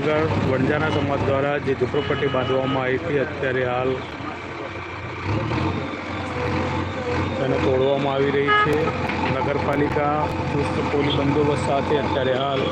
વડનગર વણજારા સમાજ દ્વારા જે ઝૂંપડપટ્ટી બાંધવામાં આવી હતી, અત્યારે હાલ તેને તોડવામાં આવી રહી છે. નગરપાલિકા ચુસ્ત પોલીસ બંદોબસ્ત સાથે અત્યારે હાલ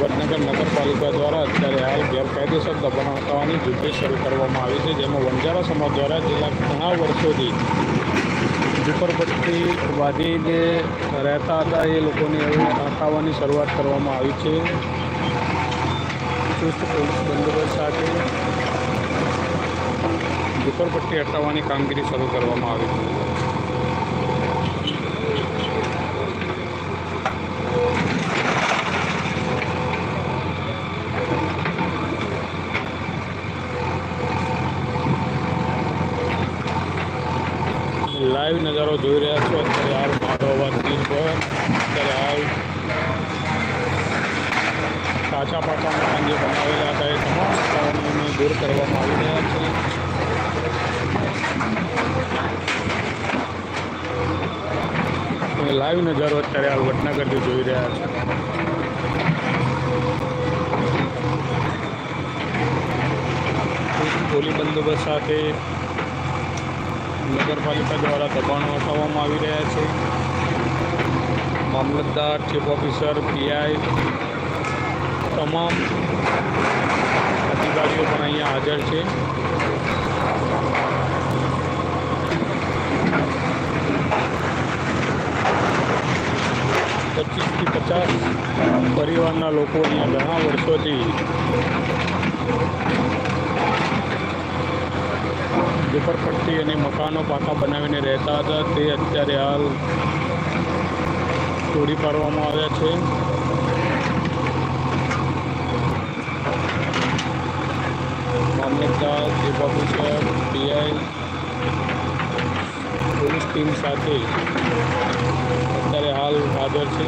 વડનગર નગરપાલિકા દ્વારા અત્યારે હાલ ગેરકાયદેસર દબાણ હટાવવાની ઝુંબેશ શરૂ કરવામાં આવી છે, જેમાં વંજારા સમાજ દ્વારા છેલ્લા ઘણા વર્ષોથી ઝુંપડપટ્ટી બાંધીને રહેતા હતા, એ લોકોને હટાવવાની શરૂઆત કરવામાં આવી છે. ચુસ્ત પોલીસ બંદોબસ્ત સાથે ઝુંપડપટ્ટી હટાવવાની કામગીરી શરૂ કરવામાં આવી છે. લાઈવ નજારો જોઈ રહ્યા છો. અત્યારે હાલ માધવવાદ બીચ પર અત્યારે હાલ કાચા પાકા મકાન જે બનાવેલા હતા એ તમામ કારણોને દૂર કરવામાં આવી રહ્યા છે લાઈવ નજારો અત્યારે હાલ વટનગરથી જોઈ રહ્યા છે. પોલીસ બંદોબસ્ત સાથે નગરપાલિકા દ્વારા દબાણો હટાવવામાં આવી રહ્યા છે. મામલતદાર, ચીફ ઓફિસર, પીઆઈ તમામ અધિકારીઓ પણ અહીંયા હાજર છે. પચીસથી પચાસ પરિવારના લોકો અહીંયા ઘણા વર્ષોથી ઝુંપડપટ્ટી અને મકાનો પાકા બનાવીને રહેતા હતા. તે અત્યારે હાલ તોડી પાડવામાં આવ્યા છે. મામલતદાર chief officer PI, police team સાથે અત્યારે હાલ હાજર છે.